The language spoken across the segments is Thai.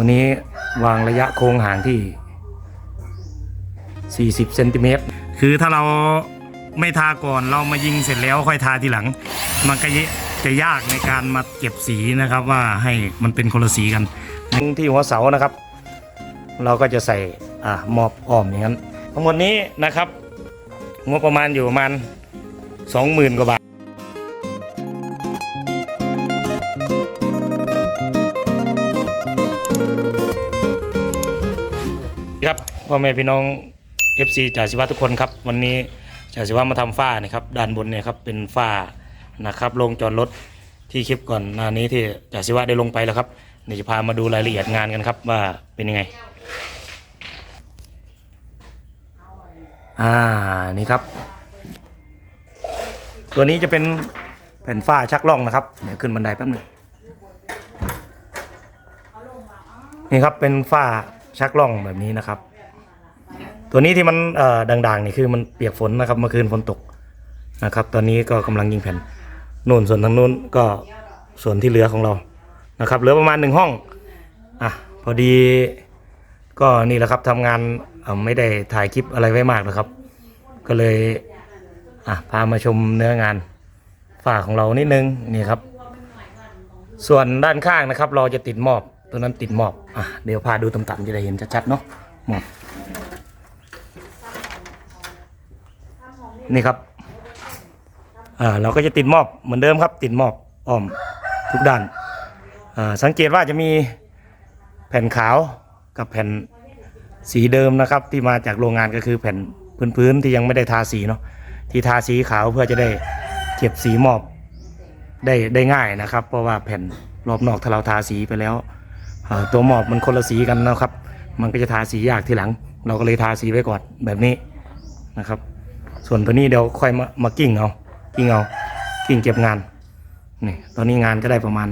ตัวนี้วางระยะโค้งห่างที่ 40เซนติเมตรคือถ้าเราไม่ทาก่อนเรามายิงเสร็จแล้วค่อยทาทีหลัง มันก็จะยากในการมาเก็บสีนะครับว่าให้มันเป็นคนละสีกันที่หัวเสานะครับ เราก็จะใส่อ่ามอบอ้อมอย่างนั้นทั้งหมดนี้นะครับงบประมาณอยู่ประมาณ20,000กว่าบาท ครับพ่อแม่พี่น้อง FC จ่าสิวะทุกคนครับ วันนี้จ่าสิวะมาทำฝ้านะครับด้านบนเนี่ยครับเป็นฝ้านะครับลงจอดรถที่คลิปก่อนหน้านี้ที่จ่าสิวะได้ลงไปแล้วครับเดี๋ยวจะพามาดูรายละเอียดงานกันครับว่าเป็นยังไง อ่านี่ครับ ตัวนี้จะเป็นแผ่นฝ้าชักล่องนะครับเดี๋ยวขึ้นบันไดแป๊บนึงนี่ครับเป็นฝ้า ชักล่องแบบนี้นะครับ ตัวนี้ที่มันเอ่อด่างๆนี่คือมันเปียกฝนนะครับเมื่อคืนฝนตกนะครับ ตอนนี้ก็กำลังยิงแผ่นนู่นส่วนทางนู้นก็ส่วนที่เหลือของเรานะครับ เหลือประมาณหนึ่งห้องอะพอดีก็นี่แหละครับทำงานไม่ได้ถ่ายคลิปอะไรไว้มากนะครับ ก็เลยอะพามาชมเนื้องานฝาของเรานิดนึงนี่ครับ ส่วนด้านข้างนะครับ เราจะติดมอบ ตัวนั้นติดหมอบอะเดี๋ยวพาดูต่ำๆจะได้เห็นชัดๆเนาะหมอบนี่ครับอ่าเราก็จะติดหมอบเหมือนเดิมครับ ติดหมอบอ้อมทุกด้านอ่าสังเกตว่าจะมีแผ่นขาวกับแผ่นสีเดิมนะครับ ที่มาจากโรงงานก็คือแผ่นพื้นๆที่ยังไม่ได้ทาสีเนาะที่ทาสีขาวเพื่อจะได้เก็บสีหมอบได้ได้ง่ายนะครับ เพราะว่าแผ่นรอบนอกถ้าเราทาสีไปแล้ว ตัวหมอบมันคนละสีกันนะครับ มันก็จะทาสียากทีหลัง เราก็เลยทาสีไว้ก่อนแบบนี้นะครับ ส่วนตัวนี้เดี๋ยวค่อยมามากิ้งเอากิ้งเอากิ้งเก็บงานนี่ตอนนี้งานก็ได้ประมาณ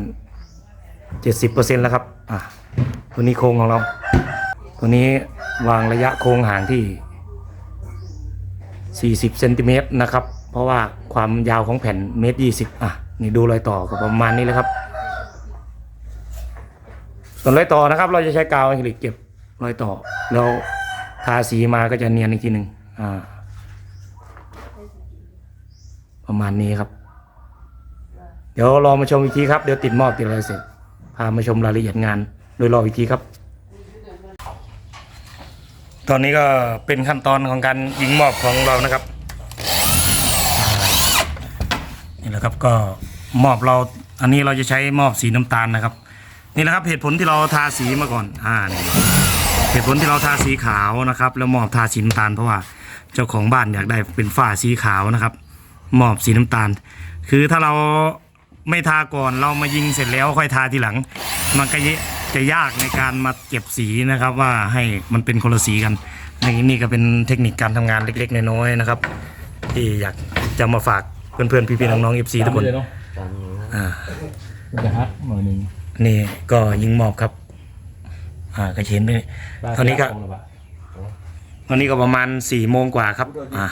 70%แล้วครับอะตัวนี้โครงของเรา ตัวนี้วางระยะโครงห่างที่ 40เซนติเมตรนะครับ เพราะว่าความยาวของแผ่นเมตรยี่สิบอะนี่ดูรอยต่อก็ประมาณนี้เลยครับ ส่วนรอยต่อนะครับ เราจะใช้กาวอะคริลิกเก็บรอยต่อ แล้วทาสีมาก็จะเนียนอีกทีหนึ่งอ่า ประมาณนี้ครับ เดี๋ยวรอมาชมอีกทีครับ เดี๋ยวติดหมอบติดอะไรเสร็จ พามาชมรายละเอียดงาน โดยรออีกทีครับ ตอนนี้ก็เป็นขั้นตอนของการยิงหมอบของเรานะครับนี่แหละครับก็หมอบเราอันนี้เราจะใช้หมอบสีน้ำตาลนะครับ นี่แหละครับเหตุผลที่เราทาสีมาก่อนอ่านี่เหตุผลที่เราทาสีขาวนะครับ แล้วมอบทาสีน้ำตาลเพราะว่าเจ้าของบ้านอยากได้เป็นฝ้าสีขาวนะครับมอบสีน้ำตาล คือถ้าเราไม่ทาก่อนเรามายิงเสร็จแล้วค่อยทาทีหลัง มันก็จะยากในการมาเก็บสีนะครับว่าให้มันเป็นคนละสีกันนี่นี่ก็เป็นเทคนิคการทำงานเล็ก ๆ น้อยๆนะครับที่อยากจะมาฝากเพื่อนๆพี่ๆน้องๆเอฟซีทุกคนเลยเนาะอ่ามันจะฮักหน่อยหนึ่ง นี่ก็ยิงมอบครับ อ่าก็เห็นไปตอนนี้ก็ตอนนี้ก็ประมาณสี่โมงกว่าครับอ่า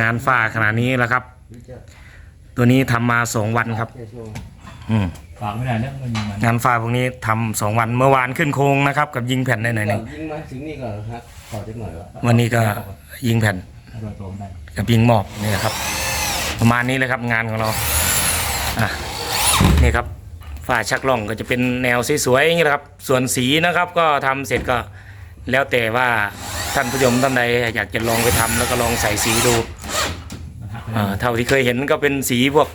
งานฝ้าขนาดนี้แล้วครับ ตัวนี้ทำมาสองวันครับ อืมฝากไม่ได้เนี่ยมันมีมันงานฝ้าพวกนี้ทำสองวันเมื่อวานขึ้นโครงนะครับ กับยิงแผ่นได้หน่อยหนึ่งยิงมาถึงนี่ก็ฮักขอจักหน่อยวะวันนี้ก็ยิงแผ่นรอยตัวไม่ได้กับยิงมอบนี่แหละครับ ประมาณนี้เลยครับงานของเราอะนี่ครับ ฝ้าชักล่องก็จะเป็นแนวสวยๆอย่างนี้แหละครับ ส่วนสีนะครับก็ทำเสร็จก็แล้วแต่ว่าท่านผู้ชมท่านใดอยากจะลองไปทำแล้วก็ลองใส่สีดูเท่าที่เคยเห็นก็เป็นสีพวก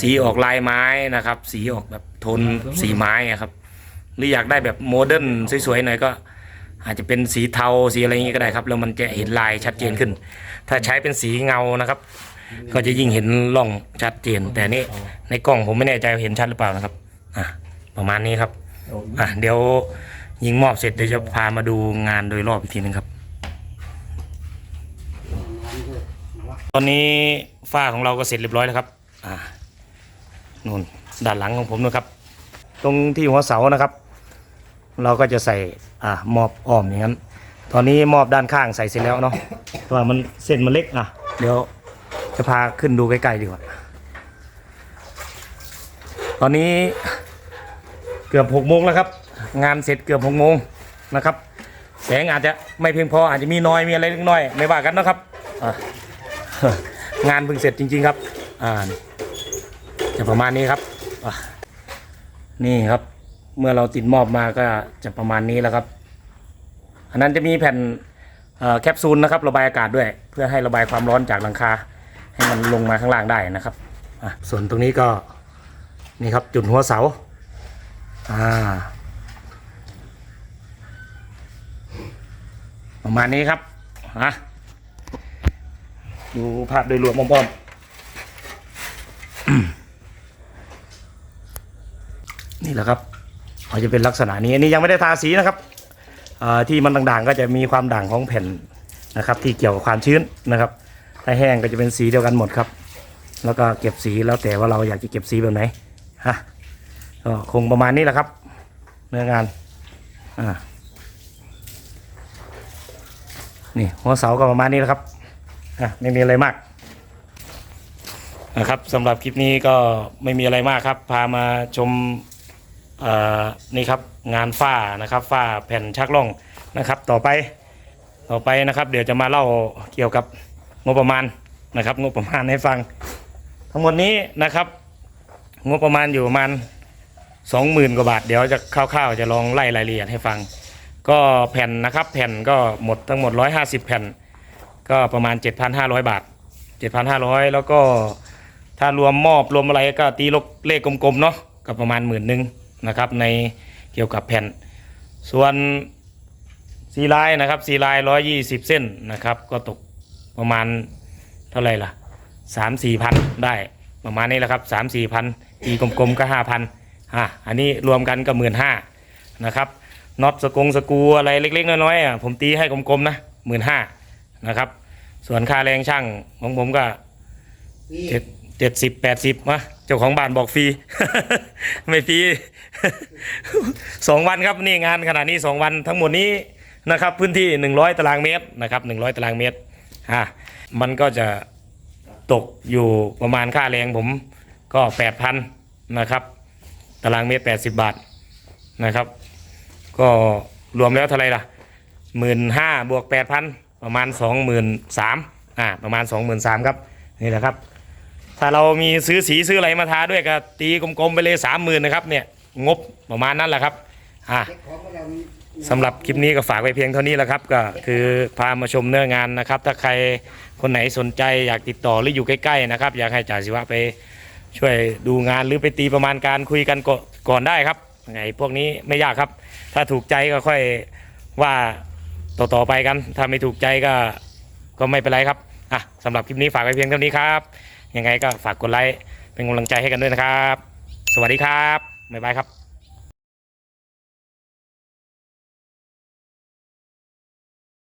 สีออกลายไม้นะครับ สีออกแบบโทนสีไม้ครับ หรืออยากได้แบบโมเดิร์นสวยๆหน่อยก็ อาจจะเป็นสีเทาสีอะไรอย่างงี้ก็ได้ครับ แล้วมันจะเห็นลายชัดเจนขึ้น ถ้าใช้เป็นสีเงานะครับ ก็จะยิ่งเห็นร่องชัดเจน แต่นี่ในกล้องผมไม่แน่ใจเห็นชัดหรือเปล่านะครับ อะประมาณนี้ครับอะเดี๋ยวยิงมอบเสร็จเดี๋ยวจะพามาดูงานโดยรอบอีกทีหนึงครับ ตอนนี้ฝ้าของเราก็เสร็จเรียบร้อยแล้วครับ อ่านู่นด้านหลังของผมนะครับ ตรงที่หัวเสานะครับ เราก็จะใส่อ่ามอบอ้อมอย่างนั้น ตอนนี้มอบด้านข้างใส่เสร็จแล้วเนาะเพราะว่ามันเส้นมันเล็กอะเดี๋ยวจะพาขึ้นดูใกล้ๆดีกว่า ตอนนี้ เกือบหกโมงแล้วครับ งานเสร็จเกือบหกโมงนะครับ แสงอาจจะไม่เพียงพออาจจะมีน้อยมีอะไรเล็กน้อยไม่ว่ากันนะครับงานเพิ่งเสร็จจริง ๆครับ อ่าจะประมาณนี้ครับนี่ครับ เมื่อเราติดมอบมาก็จะประมาณนี้แล้วครับ อันนั้นจะมีแผ่นแคปซูลนะครับ ระบายอากาศด้วย เพื่อให้ระบายความร้อนจากหลังคาให้มันลงมาข้างล่างได้นะครับส่วนตรงนี้ก็นี่ครับจุดหัวเสา อ่า ประมาณนี้ครับฮะดูภาพโดยรวมพร้อมๆนี่แหละครับเขาจะเป็นลักษณะนี้อันนี้ยังไม่ได้ทาสีนะครับที่มันด่างๆก็จะมีความด่างของแผ่นนะครับ ที่เกี่ยวกับความชื้นนะครับ ถ้าแห้งก็จะเป็นสีเดียวกันหมดครับ แล้วก็เก็บสีแล้วแต่ว่าเราอยากจะเก็บสีแบบไหนฮะ ก็คงประมาณนี้แหละครับ เนื้องานอ่านี่หัวเสาก็ประมาณนี้แหละครับอะไม่มีอะไรมากนะครับสำหรับคลิปนี้ก็ไม่มีอะไรมากครับ พามาชมนี่ครับงานฝ้านะครับฝ้าแผ่นชักล่องนะครับ ต่อไปต่อไปนะครับ เดี๋ยวจะมาเล่าเกี่ยวกับงบประมาณนะครับ งบประมาณให้ฟัง ทั้งหมดนี้นะครับ งบประมาณอยู่ประมาณ สองหมื่นกว่าบาท เดี๋ยวจะคร่าวๆจะลองไล่รายละเอียดให้ฟัง ก็แผ่นนะครับแผ่นก็หมดทั้งหมด 150 แผ่น ก็ประมาณ 7,500 บาท 7,500 แล้วก็ถ้ารวมมอบรวมอะไรก็ตีลกเลขกลมๆเนาะก็ประมาณหมื่นหนึ่งนะครับในเกี่ยวกับแผ่น ส่วนซีไลน์นะครับซีไลน์120เส้นนะครับ ก็ตกประมาณเท่าไหร่ล่ะ3 4พันได้ประมาณนี้แหละครับ3 4พันตีกลมๆก็5,000 อะอันนี้รวมกันก็หมื่นห้านะครับน็อตสกงสกรูอะไรเล็ก ๆ น้อยๆอะผมตีให้กลมๆนะหมื่นห้านะครับ ส่วนค่าแรงช่างของผมก็เจ็ดเจ็ดสิบแปดสิบมะเจ้าของบ้านบอกฟรี ไม่ฟรีสองวันครับนี่งานขนาดนี้สองวันทั้งหมดนี้นะครับ พื้นที่หนึ่งร้อยตารางเมตรนะครับหนึ่งร้อยตารางเมตรอะมันก็จะตกอยู่ประมาณค่าแรงผมก็แปดพันนะครับ ตารางเมตรแปดสิบบาทนะครับ ก็รวมแล้วเท่าไรล่ะหมื่นห้าบวกแปดพันประมาณสองหมื่นสามอ่าประมาณสองหมื่นสามครับนี่แหละครับ ถ้าเรามีซื้อสีซื้ออะไรมาทาด้วยก็ตีกลมๆไปเลยสามหมื่นนะครับเนี่ยงบประมาณนั้นแหละครับอ่าสำหรับคลิปนี้ก็ฝากไว้เพียงเท่านี้แหละครับ ก็คือพามาชมเนื้องานนะครับ ถ้าใครคนไหนสนใจอยากติดต่อหรืออยู่ใกล้ๆนะครับ อยากให้จ่าศิวะไป ช่วยดูงานหรือไปตีประมาณการคุยกันก่อนก่อนได้ครับไงพวกนี้ไม่ยากครับ ถ้าถูกใจก็ค่อยว่าต่อๆไปกัน ถ้าไม่ถูกใจก็ก็ไม่เป็นไรครับอะสำหรับคลิปนี้ฝากไว้เพียงเท่านี้ครับยังไงก็ฝากกดไลค์เป็นกำลังใจให้กันด้วยนะครับ สวัสดีครับบ๊ายบายครับ